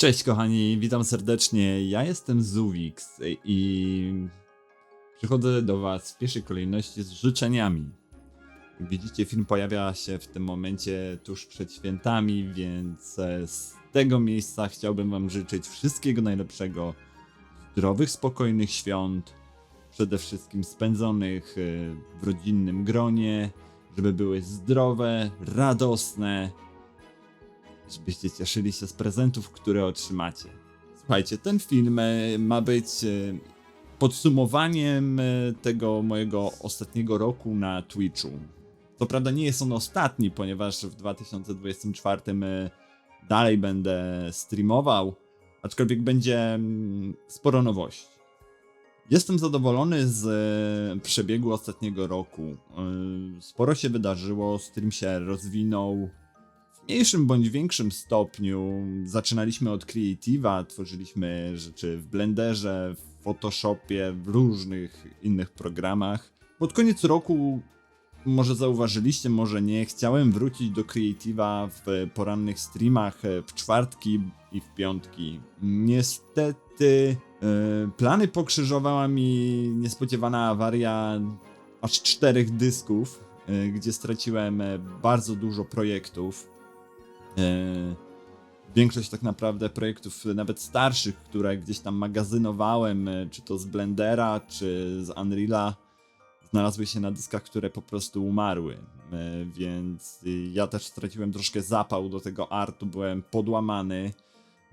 Cześć kochani, witam serdecznie. Ja jestem Zuwix i przychodzę do Was w pierwszej kolejności z życzeniami. Widzicie, film pojawia się w tym momencie tuż przed świętami, więc e, z tego miejsca chciałbym Wam życzyć wszystkiego najlepszego, zdrowych, spokojnych świąt, przede wszystkim spędzonych e, w rodzinnym gronie, żeby były zdrowe, radosne, żebyście cieszyli się z prezentów, które otrzymacie. Słuchajcie, ten film e, ma być e, podsumowaniem e, tego mojego ostatniego roku na Twitchu. Co prawda nie jest on ostatni, ponieważ w 2024 e, dalej będę streamował, aczkolwiek będzie mm, sporo nowości. Jestem zadowolony z przebiegu ostatniego roku. Sporo się wydarzyło, stream się rozwinął, mniejszym bądź większym stopniu zaczynaliśmy od Creative'a, tworzyliśmy rzeczy w Blenderze, w Photoshopie, w różnych innych programach. Pod koniec roku, może zauważyliście, może nie, chciałem wrócić do Creative'a w porannych streamach e, w czwartki i w piątki. Niestety e, plany pokrzyżowała mi niespodziewana awaria aż czterech dysków, e, gdzie straciłem bardzo dużo projektów. E, Większość tak naprawdę projektów, nawet starszych, które gdzieś tam magazynowałem, e, czy to z Blendera, czy z Unreala, znalazły się na dyskach, które po prostu umarły. E, Więc ja też straciłem troszkę zapał do tego artu, byłem podłamany.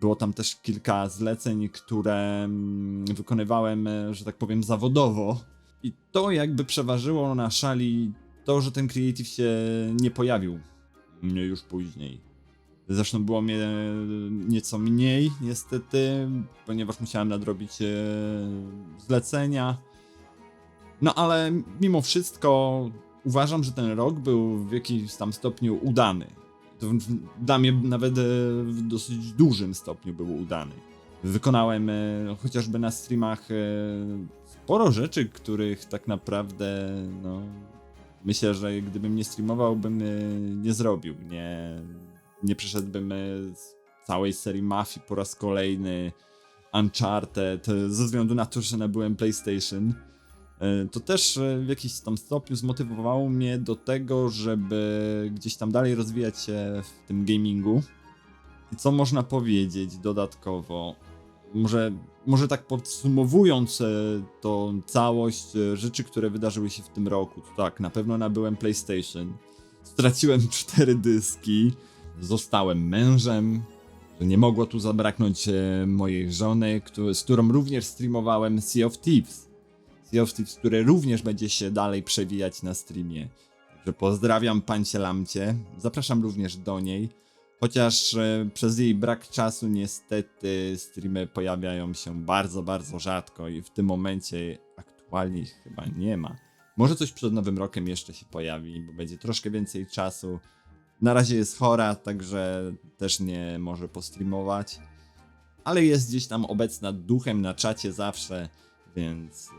Było tam też kilka zleceń, które mm, wykonywałem, że tak powiem, zawodowo. I to jakby przeważyło na szali to, że ten creative się nie pojawił mnie już później. Zresztą było mnie nieco mniej, niestety, ponieważ musiałem nadrobić e, zlecenia. No ale mimo wszystko uważam, że ten rok był w jakimś tam stopniu udany. To dla mnie nawet e, w dosyć dużym stopniu był udany. Wykonałem e, chociażby na streamach sporo rzeczy, których tak naprawdę no, myślę, że gdybym nie streamował, bym nie zrobił. Nie, nie przeszedłbym e, całej serii Mafii po raz kolejny, Uncharted, e, ze względu na to, że nabyłem PlayStation. E, To też w jakiś tam stopniu zmotywowało mnie do tego, żeby gdzieś tam dalej rozwijać się w tym gamingu. I co można powiedzieć dodatkowo? Może, może tak podsumowując tą całość rzeczy, które wydarzyły się w tym roku, to tak, na pewno nabyłem PlayStation, straciłem cztery dyski, zostałem mężem, że nie mogło tu zabraknąć e, mojej żony, któ- z którą również streamowałem Sea of Thieves. Sea of Thieves, które również będzie się dalej przewijać na streamie. Także pozdrawiam Pancie Lamcie, zapraszam również do niej. Chociaż e, przez jej brak czasu niestety streamy pojawiają się bardzo, bardzo rzadko i w tym momencie aktualnie ich chyba nie ma. Może coś przed nowym rokiem jeszcze się pojawi, bo będzie troszkę więcej czasu. Na razie jest chora, także też nie może postreamować. Ale jest gdzieś tam obecna duchem na czacie zawsze, więc y,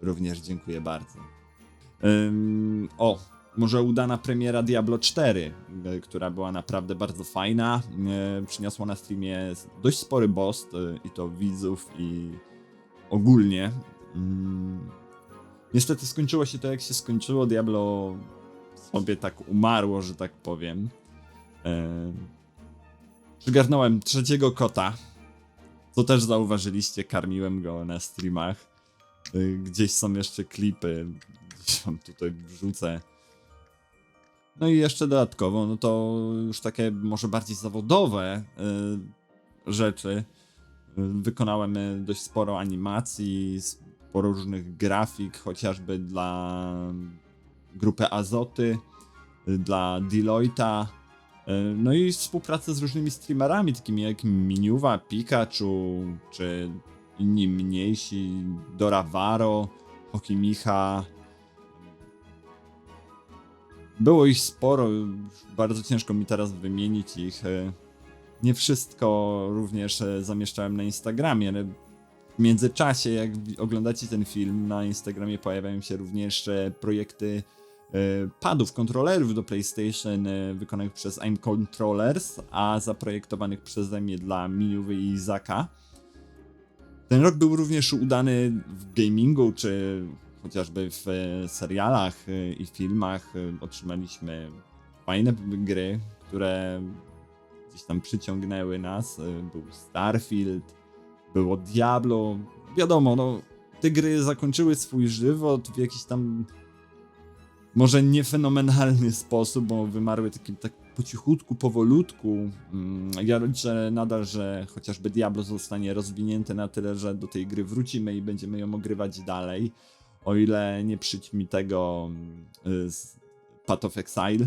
również dziękuję bardzo. Ym, o, może udana premiera Diablo 4, y, która była naprawdę bardzo fajna. Y, Przyniosła na streamie dość spory boss, y, i to widzów, i ogólnie. Ym, Niestety skończyło się to jak się skończyło. Diablo sobie tak umarło, że tak powiem. E, Przygarnąłem trzeciego kota. Co też zauważyliście, karmiłem go na streamach. E, Gdzieś są jeszcze klipy. Gdzieś wam tutaj wrzucę. No i jeszcze dodatkowo, no to już takie może bardziej zawodowe e, rzeczy. Wykonałem dość sporo animacji, sporo różnych grafik, chociażby dla grupy Azoty, y, dla Deloitta, y, no i współpracę z różnymi streamerami, takimi jak Miniuwa, Pikachu, czy inni mniejsi, Doravaro, Hokimicha. Było ich sporo, bardzo ciężko mi teraz wymienić ich. y. Nie wszystko również zamieszczałem na Instagramie, ale w międzyczasie, jak oglądacie ten film, na Instagramie pojawiają się również projekty padów, kontrolerów do PlayStation e, wykonanych przez AIM Controllers, a zaprojektowanych przeze mnie dla Miuwy i Izaka. Ten rok był również udany w gamingu, czy chociażby w e, serialach e, i filmach. E, Otrzymaliśmy fajne gry, które gdzieś tam przyciągnęły nas. E, Był Starfield, było Diablo. Wiadomo, no, te gry zakończyły swój żywot w jakiś tam może nie fenomenalny sposób, bo wymarły takim tak po cichutku, powolutku. Mm, Ja liczę nadal, że chociażby Diablo zostanie rozwinięte na tyle, że do tej gry wrócimy i będziemy ją ogrywać dalej. O ile nie przyćmi tego mm, z Path of Exile.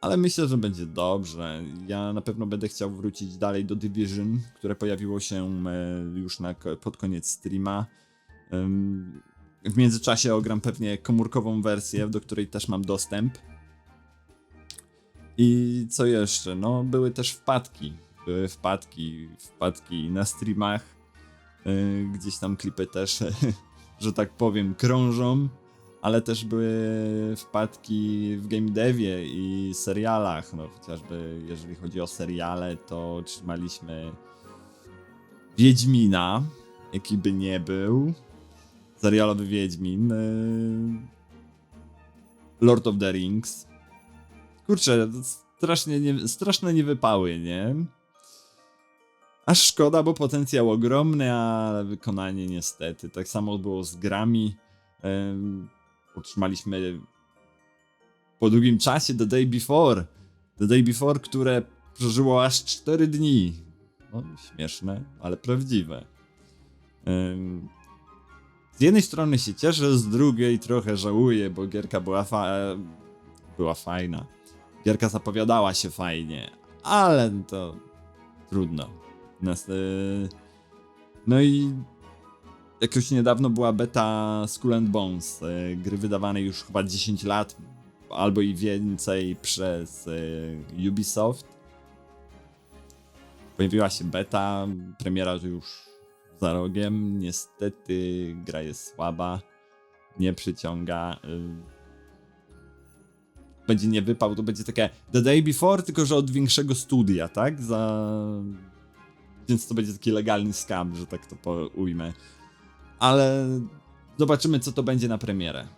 Ale myślę, że będzie dobrze. Ja na pewno będę chciał wrócić dalej do Division, które pojawiło się e, już na, pod koniec streama. W międzyczasie ogram pewnie komórkową wersję, do której też mam dostęp. I co jeszcze? No, były też wpadki. Były wpadki, wpadki na streamach. Yy, gdzieś tam klipy też, że tak powiem, krążą. Ale też były wpadki w game devie i serialach. No, chociażby jeżeli chodzi o seriale, to otrzymaliśmy Wiedźmina, jaki by nie był serialowy Wiedźmin, yy, Lord of the Rings. Kurczę, strasznie nie, straszne niewypały, nie? Aż szkoda, bo potencjał ogromny, ale wykonanie niestety. Tak samo było z grami. Ym, Otrzymaliśmy po długim czasie The Day Before. The Day Before, które przeżyło aż 4 dni. No, śmieszne, ale prawdziwe. Ym, z jednej strony się cieszę, z drugiej trochę żałuję, bo gierka była, fa była fajna. Gierka zapowiadała się fajnie, ale to trudno. Y, no i jakoś niedawno była beta Skull and Bones, y, gry wydawanej już chyba 10 lat albo i więcej przez y, Ubisoft. Pojawiła się beta, premiera już za rogiem. Niestety gra jest słaba, nie przyciąga. y. Będzie nie wypał, to będzie takie The Day Before, tylko że od większego studia, tak? Za... Więc to będzie taki legalny scam, że tak to ujmę. Ale zobaczymy, co to będzie na premierę.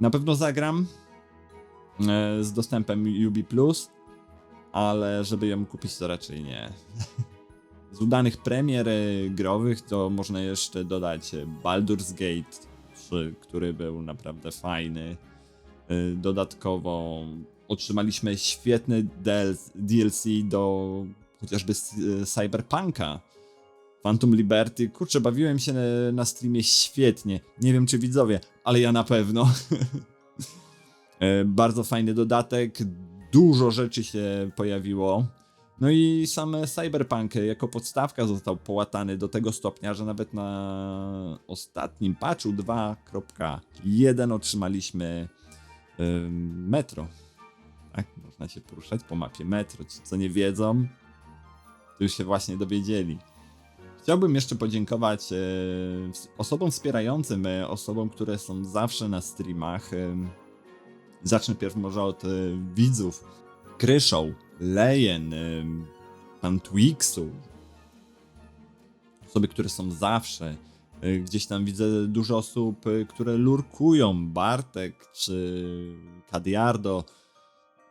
Na pewno zagram e, z dostępem Plus, ale żeby ją kupić, to raczej nie. Z udanych premier e, growych to można jeszcze dodać e, Baldur's Gate 3, który był naprawdę fajny. E, Dodatkowo otrzymaliśmy świetny DLC do chociażby Cyberpunka. Phantom Liberty, kurczę, bawiłem się na, streamie świetnie. Nie wiem czy widzowie, ale ja na pewno. Bardzo fajny dodatek, dużo rzeczy się pojawiło. No i sam Cyberpunk jako podstawka został połatany do tego stopnia, że nawet na ostatnim patchu 2.1 otrzymaliśmy ym, metro. Tak, można się poruszać po mapie metro. Ci, co nie wiedzą, to już się właśnie dowiedzieli. Chciałbym jeszcze podziękować e, osobom wspierającym, e, osobom, które są zawsze na streamach. Zacznę pierw może od e, widzów. Kryszą, Lejen, pan Twixu. Osoby, które są zawsze. Y, Gdzieś tam widzę dużo osób, y, które lurkują. Bartek czy Kadiardo.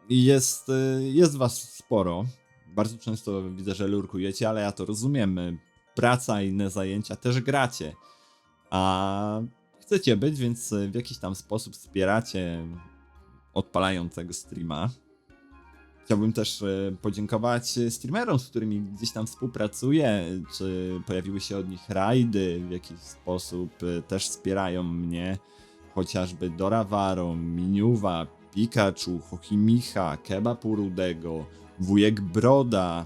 I jest, y, jest was sporo. Bardzo często widzę, że lurkujecie, ale ja to rozumiem. Praca inne zajęcia też gracie. A chcecie być, więc w jakiś tam sposób wspieracie odpalającego streama. Chciałbym też e, podziękować e, streamerom, z którymi gdzieś tam współpracuję, czy pojawiły się od nich rajdy, w jakiś sposób e, też wspierają mnie, chociażby Dorawaro, Miniuwa, Pikachu, Hochimicha, Kebab u Rudego, Wujek Broda.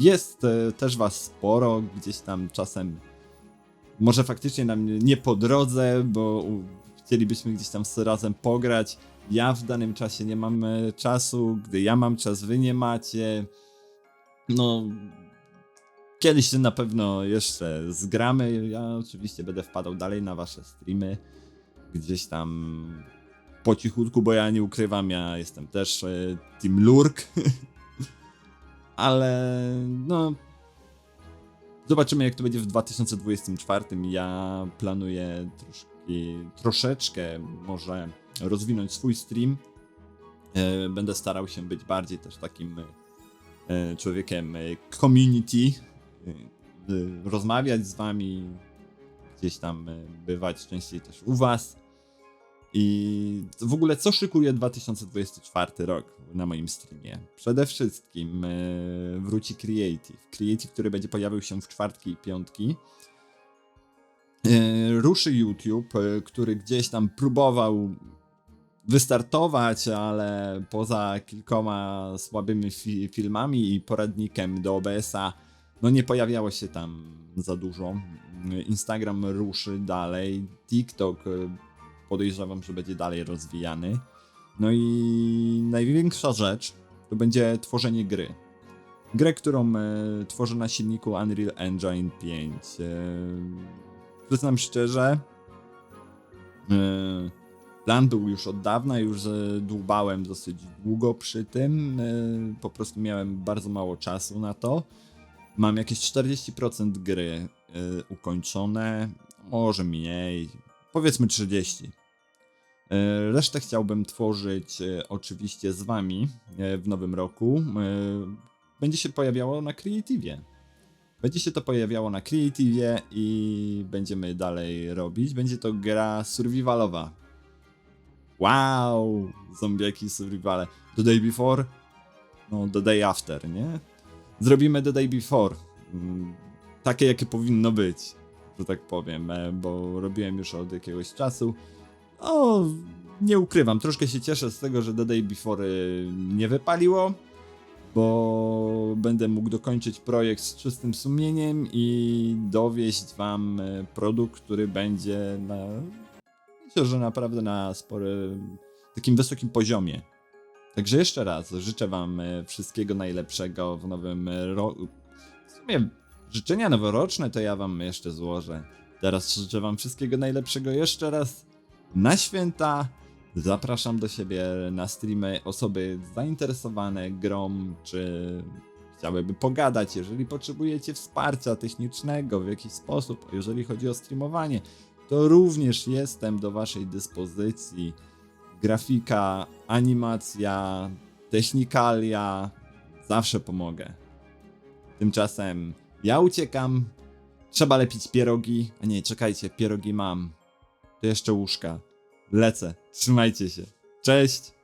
Jest też was sporo, gdzieś tam czasem może faktycznie nam nie po drodze, bo chcielibyśmy gdzieś tam razem pograć. Ja w danym czasie nie mam e, czasu, gdy ja mam czas, wy nie macie. No, kiedyś na pewno jeszcze zgramy. Ja oczywiście będę wpadał dalej na wasze streamy. gdzieś tam po cichutku, bo ja nie ukrywam, ja jestem też e, Team Lurk. Ale no. Zobaczymy, jak to będzie w 2024. Ja planuję troszki, troszeczkę może rozwinąć swój stream. E, Będę starał się być bardziej też takim e, człowiekiem e, community, rozmawiać z wami, gdzieś tam bywać częściej też u was. I w ogóle co szykuje 2024 rok na moim streamie? Przede wszystkim wróci Creative. Creative, który będzie pojawił się w czwartki i piątki. Ruszy YouTube, który gdzieś tam próbował wystartować, ale poza kilkoma słabymi fi filmami i poradnikiem do OBS-a, no nie pojawiało się tam za dużo. Instagram ruszy dalej, TikTok e, podejrzewam, że będzie dalej rozwijany. No i największa rzecz to będzie tworzenie gry. Grę, którą e, tworzę na silniku Unreal Engine 5. E, przyznam szczerze, e, plan był już od dawna, już dłubałem dosyć długo przy tym. E, po prostu miałem bardzo mało czasu na to. Mam jakieś 40% gry e, ukończone, może mniej, powiedzmy 30. E, Resztę chciałbym tworzyć oczywiście z wami w nowym roku. Będzie się pojawiało na Creative. Będzie się to pojawiało na Creative i będziemy dalej robić. Będzie to gra survivalowa. Wow! Zombiaki survivale. The day before? No, the day after, nie? Zrobimy the day before. Mm, Takie, jakie powinno być że tak powiem, e, bo robiłem już od jakiegoś czasu. O, nie ukrywam, troszkę się cieszę z tego, że The Day Before y, nie wypaliło, bo będę mógł dokończyć projekt z czystym sumieniem i dowieść wam e, produkt, który będzie na, myślę, że naprawdę na sporym, takim wysokim poziomie. Także jeszcze raz życzę wam e, wszystkiego najlepszego w nowym roku. W sumie życzenia noworoczne to ja wam jeszcze złożę. Teraz życzę wam wszystkiego najlepszego jeszcze raz na święta. Zapraszam do siebie na streamy osoby zainteresowane grą, czy chciałyby pogadać, jeżeli potrzebujecie wsparcia technicznego w jakiś sposób, jeżeli chodzi o streamowanie, to również jestem do waszej dyspozycji. Grafika, animacja, technikalia, zawsze pomogę. Tymczasem ja uciekam. Trzeba lepić pierogi. A nie, czekajcie, pierogi mam. To jeszcze łóżka. Lecę. Trzymajcie się. Cześć.